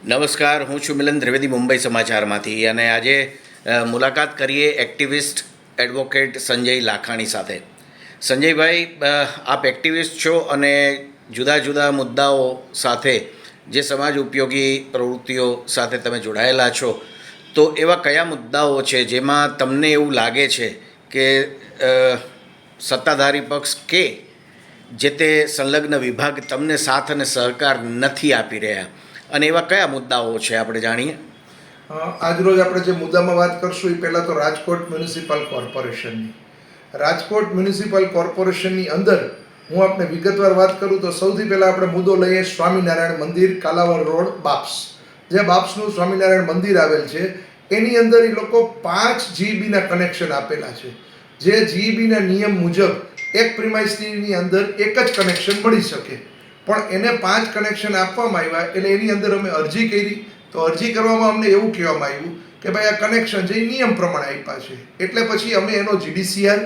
નમસ્કાર, હું છું મિલન ત્રિવેદી મુંબઈ સમાચારમાંથી અને આજે મુલાકાત કરીએ એક્ટિવિસ્ટ એડવોકેટ સંજય લાખાણી સાથે. સંજયભાઈ આપ એક્ટિવિસ્ટ છો અને જુદા જુદા મુદ્દાઓ સાથે, જે સમાજ ઉપયોગી પ્રવૃત્તિઓ સાથે તમે જોડાયેલા છો, તો એવા કયા મુદ્દાઓ છે જેમાં તમને એવું લાગે છે કે સત્તાધારી પક્ષ કે, જે તે સંલગ્ન વિભાગ તમને સાથ અને સહકાર નથી આપી રહ્યા? અને એવા કયા મુદ્દાઓ છે આપણે જાણીએ? આજરોજ આપણે જે મુદ્દામાં વાત કરશું એ પહેલાં તો રાજકોટ મ્યુનિસિપલ કોર્પોરેશનની. રાજકોટ મ્યુનિસિપલ કોર્પોરેશનની અંદર હું આપને વિગતવાર વાત કરું તો સૌથી પહેલાં આપણે મુદ્દો લઈએ સ્વામિનારાયણ મંદિર કાલાવર રોડ, બાપ્સ. જે બાપ્સનું સ્વામિનારાયણ મંદિર આવેલ છે, એની અંદર એ લોકો પાંચ જીબીના કનેક્શન આપેલા છે. જે જીબીના નિયમ મુજબ એક પ્રિમાઇસની અંદર એક જ કનેક્શન મળી શકે. પણ એને પાંચ કનેક્શન આપવામાં આવ્યા, એટલે એની અંદર અમે અરજી કરી. તો અરજી કરવામાં અમને એવું કહેવામાં આવ્યું કે ભાઈ આ કનેક્શન જે નિયમ પ્રમાણે આપ્યા છે, એટલે પછી અમે એનો જીડીસીઆર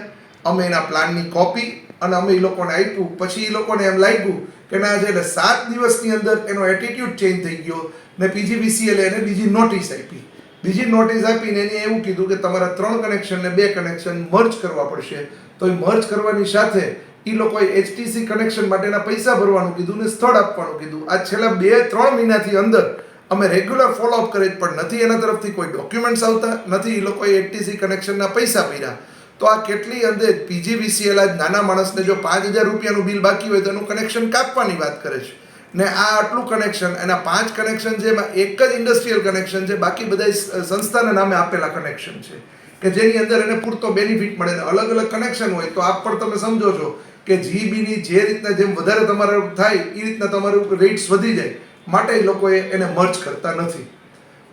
અમે એના પ્લાનની કોપી અને અમે એ લોકોને આપ્યું. પછી એ લોકોને એમ લાગ્યું કે ના છે એટલે સાત દિવસની અંદર એનો એટીટ્યુડ ચેન્જ થઈ ગયો. ને પીજીબીસીએલે એને બીજી નોટિસ આપી. બીજી નોટિસ આપીને એને એવું કીધું કે તમારા ત્રણ કનેક્શનને બે કનેક્શન મર્જ કરવા પડશે. તો એ મર્જ કરવાની સાથે એ લોકોએ એચટીસી કનેક્શન માટેના પૈસા ભરવાનું કીધું ને સ્થળ આપવાનું કીધું. આ છેલ્લા બે, ત્રણ મહિનાથી અંદર અમે રેગ્યુલર ફોલોઅપ કરે જ પણ નથી એના તરફથી કોઈ ડોક્યુમેન્ટ્સ આવતા, નથી એ લોકોએ એચટીસી કનેક્શનના પૈસા ભર્યા. તો આ કેટલી અંદે પીજીવીસીએલ આજ નાના માણસને જો પાંચ હજાર રૂપિયાનું બિલ બાકી હોય તો એનું કનેક્શન કાપવાની વાત કરે છે. ને આ આટલું કનેક્શન એના પાંચ કનેક્શન છે, એમાં એક જ ઇન્ડસ્ટ્રીયલ કનેક્શન છે, બાકી બધા સંસ્થાના નામે આપેલા કનેક્શન છે. કે જેની અંદર એને પૂરતો બેનિફિટ મળે અલગ અલગ કનેક્શન હોય તો આપ પણ તમે સમજો છો કે જીબીની જે રીતના જેમ વધારે તમારે થાય એ રીતના તમારું રેટ્સ વધી જાય. માટે લોકોએ એને મર્જ કરતા નથી.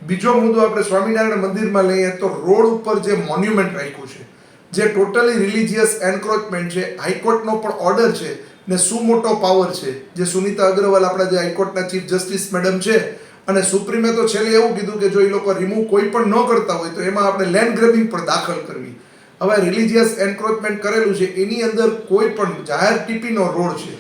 બીજો મુદ્દો આપણે સ્વામિનારાયણ મંદિરમાં લઈએ તો રોડ ઉપર જે મોન્યુમેન્ટ રાખ્યું છે, જે ટોટલી રિલિજિયસ એન્ક્રોચમેન્ટ છે, હાઈકોર્ટનો પણ ઓર્ડર છે ને શું મોટો પાવર છે, જે સુનિતા અગ્રવાલ આપણા જે હાઈકોર્ટના ચીફ જસ્ટિસ મેડમ છે, અને સુપ્રીમે તો છેલ્લે એવું કીધું કે જો એ લોકો રિમૂવ કોઈ પણ ન કરતા હોય તો એમાં આપણે લેન્ડ ગ્રેબિંગ પણ દાખલ કરવી. હવે રિલિજિયસ એન્ક્રોચમેન્ટ કરેલું છે, એની અંદર કોઈ પણ જાહેર ટીપીનો રોડ છે,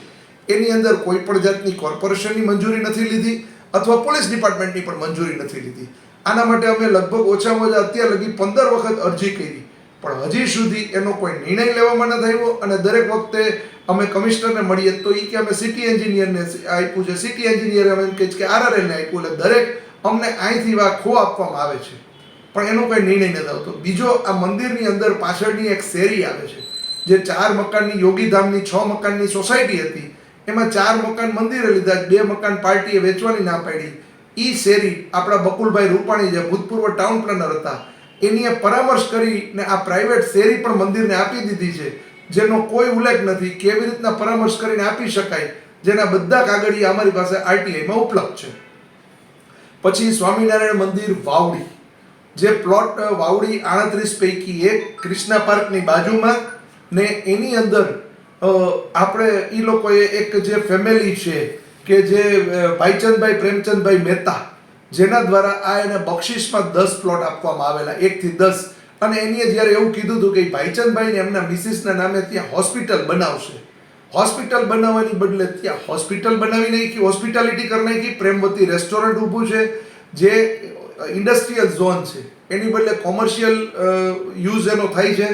એની અંદર કોઈ પણ જાતની કોર્પોરેશનની મંજૂરી નથી લીધી અથવા પોલીસ ડિપાર્ટમેન્ટની પણ મંજૂરી નથી લીધી. આના માટે અમે લગભગ ઓછામાં ઓછા અત્યાર લગી પંદર વખત અરજી કરી. પણ હજી સુધી એનો કોઈ નિર્ણય લેવામાં ન થયો અને દરેક વખતે અમે કમિશનરને મળીએ તો એ કે અમે સિટી એન્જિનિયરને આપ્યું છે. સિટી એન્જિનિયર અમે કહે છે કે આરઆરએલને આપ્યું. એટલે દરેક અમને અહીંથી વા ખો આપવામાં આવે છે. પણ એનો કોઈ નિર્ણય નથી આવતો. બીજો આ મંદિરની અંદર પાછળની એક શેરી આવે છે, જે ચાર મકાનની યોગીધામની છ મકાનની સોસાયટી હતી. એમાં ચાર મકાન મંદિરે લીધા, બે મકાન પાર્ટીએ વેચવાની ના પાડી. એ શેરી આપણા બકુલભાઈ રૂપાણી જે ભૂતપૂર્વ ટાઉન પ્લાનર હતા, એની પરામર્શ કરીને આ પ્રાઇવેટ શેરી પણ મંદિરને આપી દીધી છે, જેનો કોઈ ઉલ્લેખ નથી કેવી રીતના પરામર્શ કરીને આપી શકાય, જેના બધા કાગળિયા અમારી પાસે આરટીઆઈમાં ઉપલબ્ધ છે. પછી સ્વામિનારાયણ મંદિર વાવડી. જે પ્લોટ વાવડી આડત્રીસ પૈકી એક ક્રિષ્ના પાર્કની બાજુમાં ને એની અંદર આપણે એ લોકોએ એક જે ફેમિલી છે કે જે ભાઈચંદભાઈ, પ્રેમચંદભાઈ મહેતા, જેના દ્વારા આ એને બક્ષિસમાં દસ પ્લોટ આપવામાં આવેલા, એકથી દસ. અને એનીએ જ્યારે એવું કીધું હતું કે ભાઈચંદભાઈને એમના મિસિસના નામે ત્યાં હોસ્પિટલ બનાવશે. હોસ્પિટલ બનાવવાની બદલે ત્યાં હોસ્પિટલ બનાવી નાખી હોસ્પિટાલિટી કરી નાખી, પ્રેમવતી રેસ્ટોરન્ટ ઊભું છે, જે ઇન્ડસ્ટ્રીયલ ઝોન છે. એની બદલે કોમર્શિયલ યુઝ એનો થાય છે.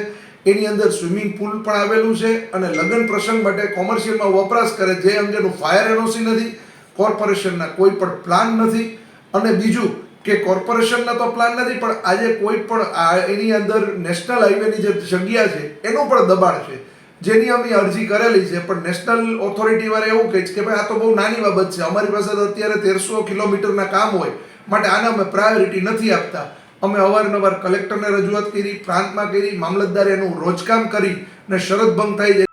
એની અંદર સ્વિમિંગ પુલ પણ આવેલું છે અને લગ્ન પ્રસંગ માટે કોમર્શિયલમાં વપરાશ કરે જે અંગેનું ફાયર એનઓસી નથી, કોર્પોરેશનના કોઈ પણ પ્લાન નથી. અને બીજું કે કોર્પોરેશનના તો પ્લાન નથી, પણ આજે કોઈ પણ એની અંદર નેશનલ હાઈવેની જે જગ્યા છે, એનું પણ દબાણ છે. જેની અમે અરજી કરેલી છે, પણ નેશનલ ઓથોરિટી વાળા એવું કહે છે કે ભાઈ આ તો બહુ નાની બાબત છે, અમારી પાસે અત્યારે તેરસો કિલોમીટરના કામ હોય, માટે આને અમે પ્રાયોરિટી નથી આપતા. અમે અવારનવાર કલેક્ટરને રજૂઆત કરી, પ્રાંતમાં કરી, મામલતદારે એનું રોજકામ કરી અને શરત ભંગ થાય